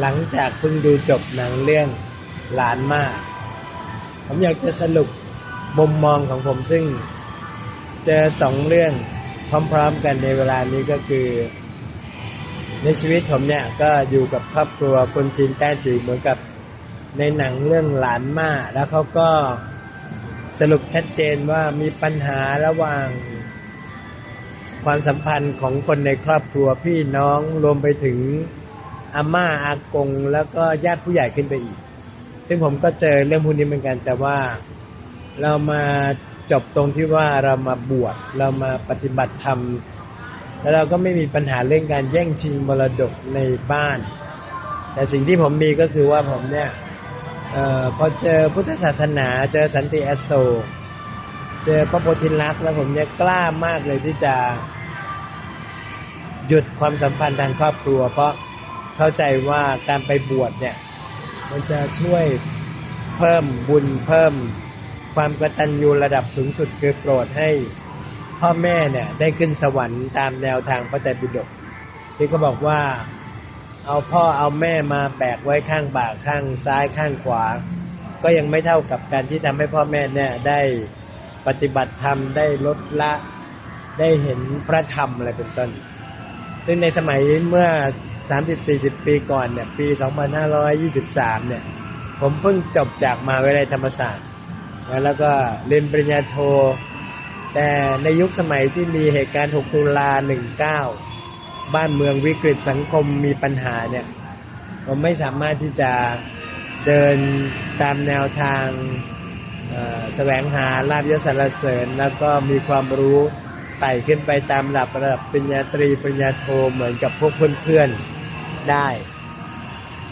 หลังจากเพิ่งดูจบหนังเรื่องหลานมาก ผมอยากจะสรุปมุมมองของผมซึ่ง เจอสองเรื่องพร้อมๆกันในเวลานี้ก็คือ ในชีวิตผมเนี่ยก็อยู่กับครอบครัวคนจีนแต้จิ๋วเหมือนกับในหนังเรื่องหลานมา แล้วเขาก็สรุปชัดเจนว่ามีปัญหาระหว่างความสัมพันธ์ของคนในครอบครัวพี่น้องรวมไปถึง อาม่าอากง แล้วก็ญาติผู้ใหญ่ขึ้นไปอีก ซึ่งผมก็เจอเรื่องพวกนี้เหมือนกัน แต่ว่าเรามาจบตรงที่ว่าเรามาบวชเรามาปฏิบัติธรรม แล้วเราก็ไม่มีปัญหาเรื่องการแย่งชิงมรดกในบ้าน แต่สิ่งที่ผมมีก็คือว่าผมเนี่ยออพอเจอพุทธศาสนาเจอสันติอโศกเจอพระโพธิลักษณ์แล้วผมเนี่ยกล้ามากเลยที่จะหยุดความสัมพันธ์ทางครอบครัว เพราะ เข้าใจว่าการไปบวชเนี่ยมันจะช่วยเพิ่มบุญเพิ่มความกตัญญูระดับสูงสุดคือโปรดให้พ่อแม่เนี่ยได้ขึ้นสวรรค์ตามแนวทางพระไตรปิฎกที่เขาบอกว่าเอาพ่อเอาแม่มาแบกไว้ข้างบ่าข้างซ้ายข้างขวา ก็ยังไม่เท่ากับการที่ทำให้พ่อแม่เนี่ยได้ปฏิบัติธรรมได้ลดละได้เห็นพระธรรมอะไรเป็นต้น ซึ่งในสมัยเมื่อ 30-40 ปีก่อนเนี่ยปี 2523 เนี่ยผมเพิ่งจบจากมหาวิทยาลัยธรรมศาสตร์ แล้วก็เรียนปริญญาโท แต่ในยุคสมัยที่มีเหตุการณ์ 6 ตุลา 19 บ้านเมืองวิกฤตสังคมมีปัญหาเนี่ยผมไม่สามารถที่จะเดินตามแนวทางแสวงหาลาบยศสรรเสริญ แล้วก็มีความรู้ไต่ขึ้นไปตามระดับระดับปริญญาตรีปริญญาโทเหมือนกับพวกเพื่อนๆ ได้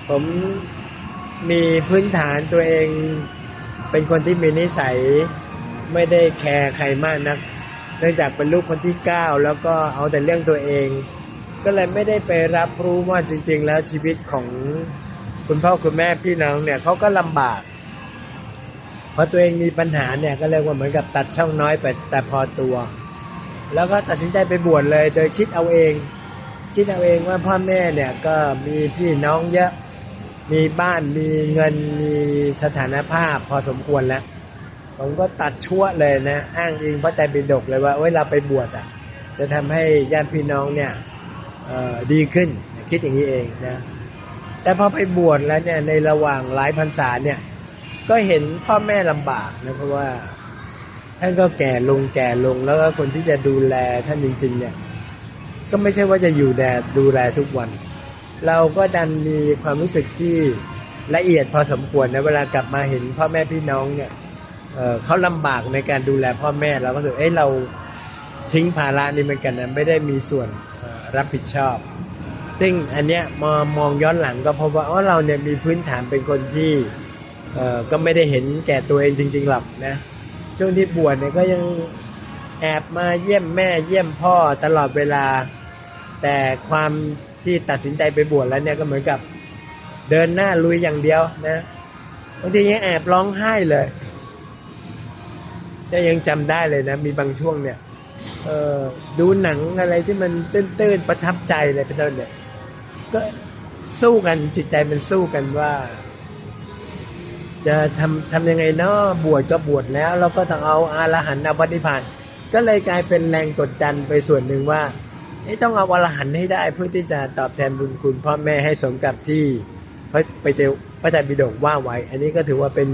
ผมมีพื้นฐานตัวเอง เป็นคนที่มีนิสัยไม่ได้แคร์ใครมากนัก เนื่องจากเป็นลูกคนที่ 9 แล้วก็เอาแต่เรื่องตัวเอง ก็เลยไม่ได้ไปรับรู้ว่าจริง ๆ แล้วชีวิตของคุณพ่อคุณแม่พี่น้องเนี่ยเขาก็ลำบากพอตัวเองมีปัญหาเนี่ยก็เรียกว่าเหมือนกับตัดช่องน้อยไปแต่พอตัว แล้วก็ตัดสินใจไปบวชเลย โดยคิดเอาเอง คิดเอาเองว่าพ่อแม่เนี่ยก็มีพี่น้องเยอะ มีบ้านมีเงินมีสถานภาพพอสมควรแล้ว ผมก็ตัดชั่วเลยนะ อ้างอิงพระไตรปิฎกเลยว่าเว้ยเราไปบวชอะ จะทำให้ญาติพี่น้องเนี่ยดีขึ้นคิดอย่างนี้เองนะ แต่พอไปบวชแล้วเนี่ยในระหว่างหลายพรรษาเนี่ยก็เห็นพ่อแม่ลำบากนะเพราะว่าท่านก็แก่ลงแก่ลงแล้วก็คนที่จะดูแลท่านจริงๆเนี่ย ก็ไม่ใช่ว่าจะอยู่แดดดูแลทุกวัน เราก็ดันมีความรู้สึกที่ละเอียดพอสมควรนะเวลากลับมาเห็นพ่อแม่พี่น้องเนี่ยเเขาลำบากในการดูแลพ่อแม่เราก็รู้สึกเอ้ยเราทิ้งภาระนี้เหมือนกันนะไม่ได้มีส่วนรับผิดชอบ ซึ่งอันเนี้ยมองมองย้อนหลังก็พบว่าอ๋อเราเนี่ยมีพื้นฐานเป็นคนที่ก็ไม่ได้เห็นแก่ตัวเองจริงๆหรอกนะช่วงที่บวชเนี่ยก็ยังแอบมาเยี่ยมแม่เยี่ยมพ่อตลอดเวลา แต่ความที่ตัดสินใจไปบวชแล้วเนี่ยก็เหมือนกับเดินหน้าลุยอย่างเดียวนะบางทียังแอบร้องไห้เลยก็ยังจำได้เลยนะ มีบางช่วงเนี่ย เออดูหนังอะไรที่มันตื้นๆประทับใจเลยเป็นต้นเนี่ยก็สู้กันจิตใจมันสู้กันว่า จะทำทำยังไงเนาะบวชก็บวชแล้ว เราก็ต้องเอาอาลหันต์อาปฏิพานก็เลยกลายเป็นแรงกดดันไปส่วนหนึ่งว่า ต้องเอาอรหันต์ให้ได้เพื่อที่จะตอบแทนบุญคุณพ่อแม่ให้สมกับที่พระไปเตพระไตรปิฎกว่าไว้ อันนี้ก็ถือว่าเป็น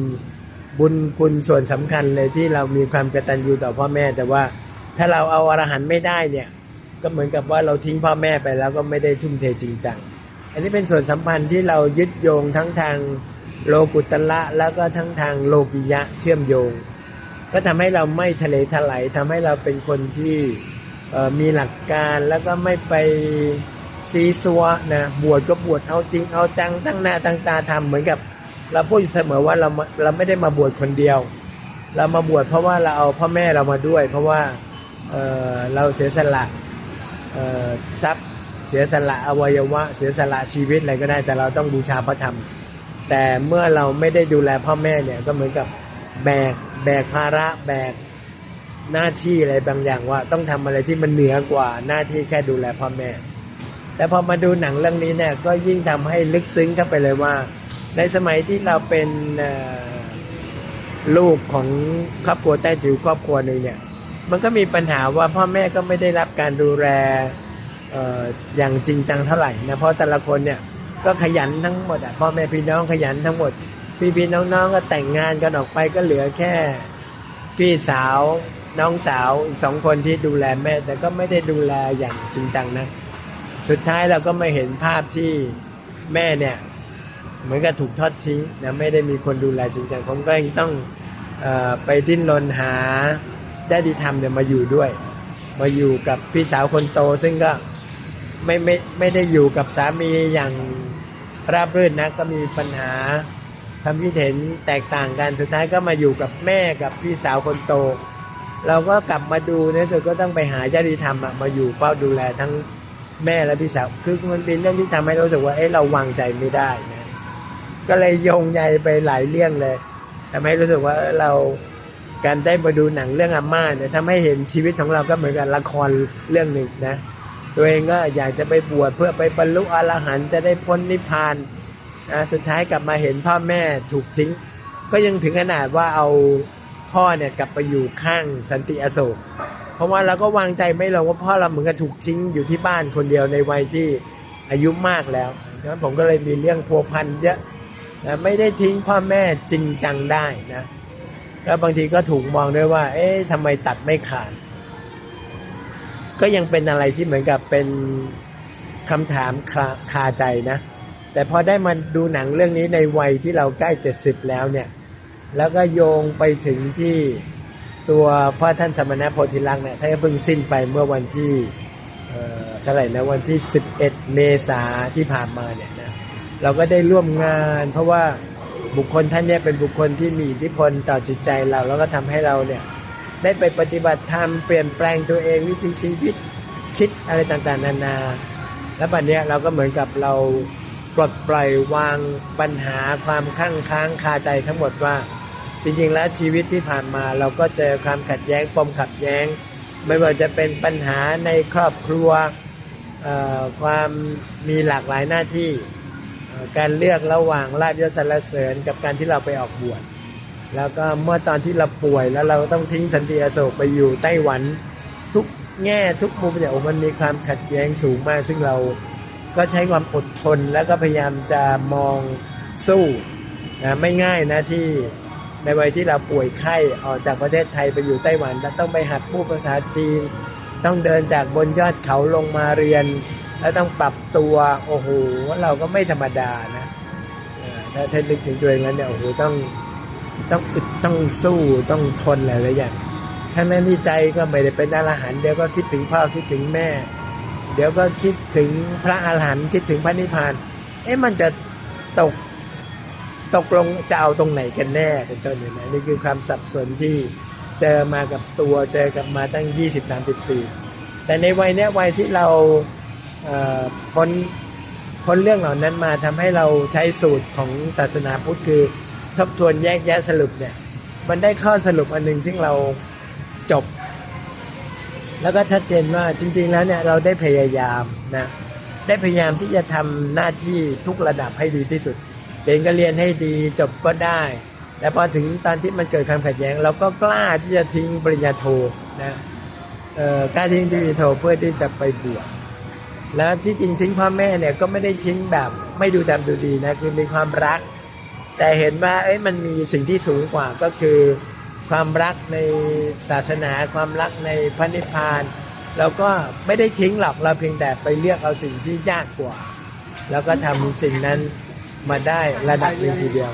บุญคุณส่วนสำคัญเลยที่เรามีความกตัญญูต่อพ่อแม่ แต่ว่าถ้าเราเอาอรหันต์ไม่ได้เนี่ยก็เหมือนกับว่าเราทิ้งพ่อแม่ไปแล้วก็ไม่ได้ทุ่มเทจริงจัง อันนี้เป็นส่วนสัมพันธ์ที่เรายึดโยงทั้งทางโลกุตละแล้วก็ทั้งทางโลกิยะเชื่อมโยง ก็ทำให้เราไม่ทะเลทลายทำให้เราเป็นคนที่ มีหลักการแล้วก็ไม่ไปซีซัวนะบวชก็บวชเอาจริงเอาจังตั้งหน้าตั้งตาทำเหมือนกับ เราพูดอยู่เสมอว่าเราเราไม่ได้มาบวชคนเดียว เรามาบวชเพราะว่าเราเอาพ่อแม่เรามาด้วย เพราะว่าเเราเสียสละทรัพย์เสียสละอวัยวะ เสียสละชีวิตอะไรก็ได้ แต่เราต้องบูชาพระธรรม แต่เมื่อเราไม่ได้ดูแลพ่อแม่เนี่ยก็เหมือนกับแบกแบกภาระแบก หน้าที่อะไรบางอย่างว่า ต้องทำอะไรที่มันเหนือกว่าหน้าที่แค่ดูแลพ่อแม่ แต่พอมาดูหนังเรื่องนี้เนี่ยก็ยิ่งทำให้ลึกซึ้งเข้าไปเลยว่า ในสมัยที่เราเป็นลูกของครอบครัวแต้จิ๋วครอบครัวหนึ่งเนี่ยมันก็มีปัญหาว่าพ่อแม่ก็ไม่ได้รับการดูแลอออย่างจริงจังเท่าไหร่นะเพราะแต่ละคนเนี่ยก็ขยันทั้งหมดอะพ่อแม่พี่น้องขยันทั้งหมด พี่พี่น้องๆก็แต่งงานกันออกไปก็เหลือแค่พี่สาว น้องสาวอีกสองคนที่ดูแลแม่ แต่ก็ไม่ได้ดูแลอย่างจริงจังนะสุดท้ายเราก็มาเห็นภาพที่แม่เนี่ยเหมือนกับถูกทอดทิ้งนะไม่ได้มีคนดูแลจริงจังผมก็ยังต้องออไปดิ้นรนหาได้ดีธรรมเนี่ยมาอยู่ด้วย มาอยู่กับพี่สาวคนโต ซึ่งก็ไม่ไม่ไม่ได้อยู่กับสามีอย่างราบรื่นนะก็มีปัญหาความคิดเห็นแตกต่างกันสุดท้ายก็มาอยู่กับแม่กับพี่สาวคนโต เราก็กลับมาดูในที่สุดก็ต้องไปหาญาติธรรมมาอยู่เฝ้าดูแลทั้งแม่และพี่สาวคือมันเป็นเรื่องที่ทำให้รู้สึกว่าเอ๊ะเราวางใจไม่ได้นะก็เลยโยงใยไปหลายเรื่องเลยทำให้รู้สึกว่าเออเราการได้มาดูหนังเรื่องอาม่าเนี่ยทำให้เห็นชีวิตของเราก็เหมือนกับละครเรื่องหนึ่งนะ ตัวเองก็อยากจะไปบวชเพื่อไปบรรลุอรหันต์จะได้พ้นนิพพานนะสุดท้ายกลับมาเห็นพ่อแม่ถูกทิ้ง ก็ยังถึงขนาดว่าเอา พ่อเนี่ยกลับไปอยู่ข้างสันติอโศก เพราะว่าเราก็วางใจไม่ลงว่าพ่อเราเหมือนกับถูกทิ้งอยู่ที่บ้านคนเดียวในวัยที่อายุมากแล้วดังนั้นผมก็เลยมีเรื่องพัวพันเยอะนะไม่ได้ทิ้งพ่อแม่จริงจังได้นะ แล้วบางทีก็ถูกมองด้วยว่า เอ๊ะทำไมตัดไม่ขาด ก็ยังเป็นอะไรที่เหมือนกับเป็นคำถามคาคาใจนะ แต่พอได้มาดูหนังเรื่องนี้ในวัยที่เราใกล้70แล้วเนี่ย แล้วก็โยงไปถึงที่ตัวพ่อท่านสมณโพธิลักษณ์เนี่ยท่านก็เพิ่งสิ้นไปเมื่อวันที่เท่าไหร่นะวันที่ 11 เมษาที่ผ่านมาเนี่ยนะเราก็ได้ร่วมงาน เพราะว่าบุคคลท่านเนี่ยเป็นบุคคลที่มีอิทธิพลต่อจิตใจเรา แล้วก็ทำให้เราเนี่ยได้ไปปฏิบัติธรรมเปลี่ยนแปลงตัวเองวิถีชีวิตคิดอะไรต่างๆ นานา แล้วบัดเนี้ยเราก็เหมือนกับเราปลดปล่อยวางปัญหาความข้างค้างคาใจทั้งหมดว่า จริงๆแล้วชีวิตที่ผ่านมาเราก็เจอความขัดแย้งปมขัดแย้ง ไม่ว่าจะเป็นปัญหาในครอบครัวความมีหลากหลายหน้าที่การเลือกระหว่างลาบยศสรรเสริญกับการที่เราไปออกบวชแล้วก็เมื่อตอนที่เราป่วยแล้วเราต้องทิ้งสันติอโศกไปอยู่ไต้หวันทุกแง่ทุกมุมเนี่ยมันมีความขัดแย้งสูงมาก ซึ่งเราก็ใช้ความอดทนแล้วก็พยายามจะมองสู้นะไม่ง่ายนะที่ ในวัยที่เราป่วยไข้ออกจากประเทศไทยไปอยู่ไต้หวันแล้วต้องไปหัดพูดภาษาจีน ต้องเดินจากบนยอดเขาลงมาเรียน แล้วต้องปรับตัวโอ้โหเราก็ไม่ธรรมดานะถ้าถ้านึกถึงตัวเองแล้วเนี่ยโอ้โหต้องต้องอึดต้องสู้ต้องทนหลายๆอย่างทั้งนั้นที่ใจก็ไม่ได้เป็นอรหันต์เดี๋ยวก็คิดถึงพ่อคิดถึงแม่ เดี๋ยวก็คิดถึงพระอรหันต์คิดถึงพระนิพพานเอ๊ะมันจะตก ตกลงจะเอาตรงไหนกันแน่เป็นต้นเนี่ยนะนี่คือความสับสนที่เจอมากับตัวเจอกับมาตั้ง 20-30 ปี แต่ในวัยนี้วัยที่เราพ้นพ้นเรื่องเหล่านั้นมาทำให้เราใช้สูตรของศาสนาพุทธคือทบทวนแยกแยะสรุปเนี่ย มันได้ข้อสรุปอันหนึ่งซึ่งเราจบ แล้วก็ชัดเจนว่าจริง ๆ แล้วเนี่ยเราได้พยายามนะได้พยายามที่จะทำหน้าที่ทุกระดับให้ดีที่สุด เรียนก็เรียนให้ดีจบก็ได้ แต่พอถึงตอนที่มันเกิดความขัดแย้ง เราก็กล้าที่จะทิ้งปริญญาโทนะเออกล้ารทิ้งที่มีโทเพื่อที่จะไปบวชแล้วที่จริงทิ้งพ่อแม่เนี่ยก็ไม่ได้ทิ้งแบบไม่ดูดำดูดีนะคือมีความรัก แต่เห็นว่าเอ้ยมันมีสิ่งที่สูงกว่าก็คือความรักในศาสนาความรักในพระนิพพานเราก็ไม่ได้ทิ้งหรอกเราเพียงแต่ไปเลือกเอาสิ่งที่ยากกว่า แล้วก็ทำสิ่งนั้น มาได้ระดับหนึ่งทีเดียว